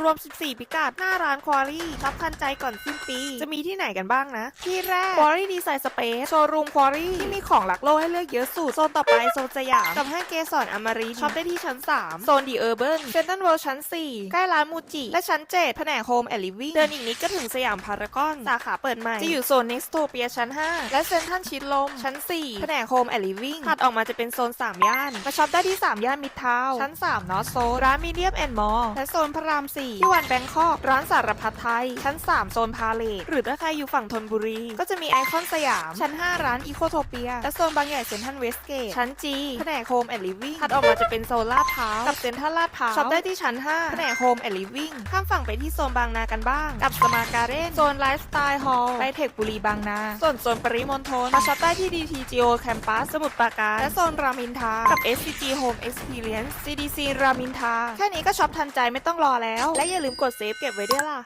รวม 14 พิกัด หน้าร้านควอรี่รับทันใจก่อนสิ้นปี จะมีที่ไหนกันบ้างนะ ที่แรกควอรี่ดีไซน์สเปซโชว์รูมควอรี่ที่มีของหลักโลกให้เลือกเยอะสุด โซนต่อไปโซนสยามกับห้างเกสรอมรินทร์ช็อปได้ที่ชั้น 3 โซนดีเออร์เบิร์นเซนตันเวิลด์ชั้น 4 ใกล้ร้านมูจิ และชั้น 7 แผนกโฮมแอนด์ลิฟวิ่งเดินอีกนิดก็ถึงสยามพารากอนสาขาเปิดใหม่จะอยู่โซนเน็กสโตเปียชั้น 5 และเซนทันชิดลมชั้น 4 แผนกโฮมแอนด์ลิฟวิ่งถัดออกมาจะเป็นโซน 3 ย่านมาช็อปได้ที่ 3 ย่านมิดทาวน์ชั้น3นอตโซนร้านมีเดียมแอนด์มอลและโซนพระราม4ที่วันแบงคอก ร้านสารพัดไทย ชั้น 3 โซนพาเลทหรือถ้าใครอยู่ฝั่งธนบุรี ก็จะมีไอคอนสยาม ชั้น 5 ร้านอีโคโทเปีย และโซนบางใหญ่เซ็นทรัลเวสเกต ชั้น G แผนกโฮมแอนด์ลิฟวิ่งถัดออกมาจะเป็นโซนลาดพร้าวกับเซ็นทรัลลาดพร้าวช็อปได้ที่ชั้น 5 แผนกโฮมแอนด์ลิฟวิ่งข้ามฝั่งไปที่โซนบางนากันบ้าง กับสมาการ์เรนโซนไลฟ์สไตล์ฮอลล์ไบเทคบุรีบางนา ส่วนโซนปริมณฑลมาช็อปได้ที่ DTGO Campus สสมุทรปราการและโซนรามินทากับ SCG Home Experience CDC รามอินทาแค่นี้ก็ช็อปทันใจไม่ต้องรอแล้วและอย่าลืมกดเซฟเก็บไว้ด้วยล่ะ